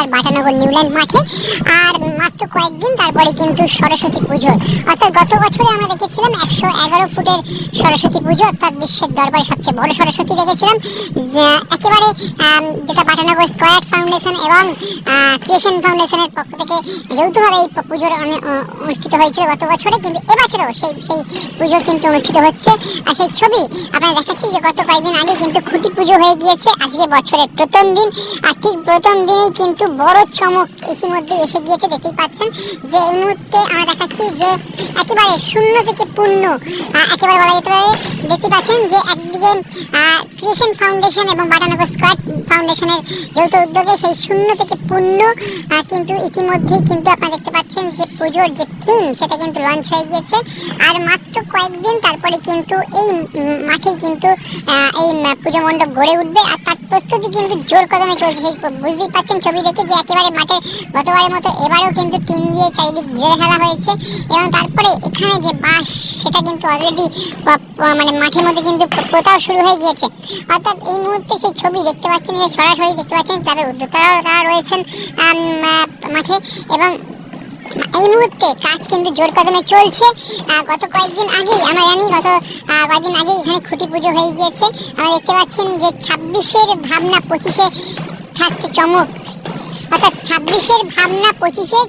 আর Batanagar, Newland মাঠে। আর মাত্র কয়েকদিন তারপরে কিন্তু সরস্বতী পুজোর অর্থাৎ গত বছরে আমরা দেখেছিলাম একশো এগারো ফুটের সরস্বতী পুজো, অর্থাৎ বিশ্বের দরবারে সবচেয়ে বড় সরস্বতী দেখেছিলাম। একেবারে যেটা বাটানগর স্কোয়ার ফাউন্ডেশন এবং ক্রিয়েশন ফাউন্ডেশনের পক্ষ থেকে যৌথভাবে এই পুজোর অনুষ্ঠিত হয়েছিল গত বছরে, কিন্তু এবছরও সেই সেই পুজোর কিন্তু অনুষ্ঠিত হচ্ছে। আর সেই ছবি আপনারা দেখাচ্ছি যে গত কয়েকদিন আগে কিন্তু খুঁটি পুজো হয়ে গিয়েছে। আজকে বছরের প্রথম দিন। আর ঠিক প্রথম দিনেই কিন্তু বড় চমক ইতিমধ্যে এসে গিয়েছে, দেখতেই পাচ্ছেন। যে এই মুহূর্তে আমরা দেখাচ্ছি যে একেবারে শূন্য থেকে পূর্ণ একেবারে বলা যেতে পারে দেখতে পাচ্ছেন যে একদিকে ক্রিয়েশন ফাউন্ডেশন এবং বাটানগর স্কোয়াড ফাউন্ডেশনের যৌথ উদ্যোগে সেই শূন্য থেকে পূর্ণ কিন্তু ইতিমধ্যেই কিন্তু আপনারা দেখতে পাচ্ছেন পুজোর যে থিম সেটা কিন্তু লঞ্চ হয়ে গিয়েছে। আর মাত্র কয়েকদিন তারপরে কিন্তু এই মাঠেই কিন্তু এই পুজো মণ্ডপ গড়ে উঠবে। আর তার প্রস্তুতি কিন্তু জোর কদমে চলছে। সেই বুঝতেই পাচ্ছেন ছবি দেখে যে একেবারে মাঠে গতবারের মতো এবারেও কিন্তু টিন দিয়ে চারিদিক ঘিরে ফেলা হয়েছে। এবং তারপরে এখানে যে বাঁশ, সেটা কিন্তু অলরেডি মানে মাঠের মধ্যে কিন্তু পোতাও শুরু হয়ে গিয়েছে। অর্থাৎ এই মুহূর্তে সেই ছবি দেখতে পাচ্ছেন যে সরাসরি দেখতে পাচ্ছেন ক্লাবের উদ্যোক্তারাও তারা রয়েছেন মাঠে। এবং এই মুহূর্তে কাজ কিন্তু জোর কদমে চলছে। গত কয়েকদিন আগেই, আমরা জানি গত কয়েকদিন আগেই এখানে খুঁটি পুজো হয়ে গিয়েছে। আমরা দেখতে পাচ্ছেন যে ছাব্বিশের ভাবনা পঁচিশে থাকছে চমক। অর্থাৎ ছাব্বিশের ভাবনা পঁচিশে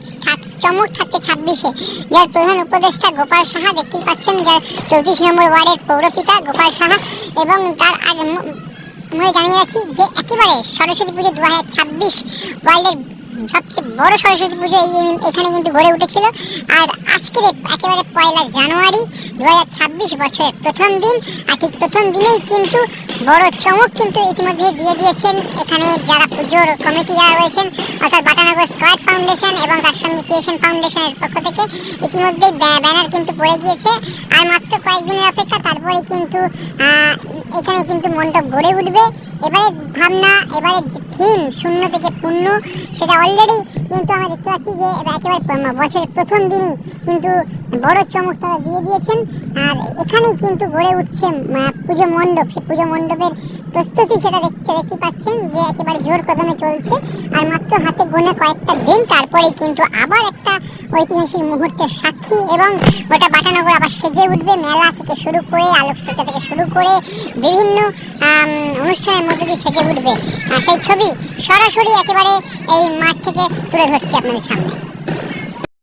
চমক থাকছে ছাব্বিশে। যার প্রধান উপদেষ্টা গোপাল সাহা, দেখতেই পাচ্ছেন যার চৌত্রিশ নম্বর ওয়ার্ডের পৌরপিতা গোপাল সাহা এবং তার আগে আমরা জানিয়ে রাখি যে একেবারে সরস্বতী পুজো দু হাজার ছাব্বিশ ওয়ার্ল্ডের সবচেয়ে বড় সরস্বতী পুজো এই এখানে কিন্তু গড়ে উঠেছিল। আর আজকের একেবারে পয়লা জানুয়ারি দু হাজার ছাব্বিশ বছরের প্রথম দিন, আর ঠিক প্রথম দিনেই কিন্তু বড় চমক কিন্তু ইতিমধ্যে দিয়ে দিয়েছেন। এখানে যারা পুজোর কমিটি যারা রয়েছেন, অর্থাৎ বাটানগর স্কোয়াড ফাউন্ডেশন এবং তার সঙ্গে ক্রিয়েশন ফাউন্ডেশনের পক্ষ থেকে ইতিমধ্যেই ব্যানার কিন্তু পড়ে গিয়েছে। আর মাত্র কয়েকদিনের অপেক্ষা, তারপরে কিন্তু এখানে কিন্তু মণ্ডপ গড়ে উঠবে। এবারে ভাবনা, এবারে থিম শূন্য থেকে পূর্ণ, সেটা অলরেডি কিন্তু আমরা দেখতে পাচ্ছি যে একেবারে বছরের প্রথম দিনই কিন্তু বড় চমক তারা দিয়ে দিয়েছেন। আর এখানেই কিন্তু গড়ে উঠছে পুজো মণ্ডপ। সেই পুজো মণ্ডপের প্রস্তুতি সেটা দেখছে দেখতে পাচ্ছেন যে একেবারে জোর কদমে চলছে। আর মাত্র হাতে গোনে কয়েকটা দিন তারপরে কিন্তু আবার ঐতিহাসিক মুহূর্তের সাক্ষী এবং গোটা বাটানগর আবার সেজে উঠবে। মেলা থেকে শুরু করে, আলোকসজ্জা থেকে শুরু করে বিভিন্ন অনুষ্ঠানের মধ্যে দিয়ে সেজে উঠবে। সেই ছবি সরাসরি একেবারে এই মাঠ থেকে তুলে ধরছি আপনাদের সামনে।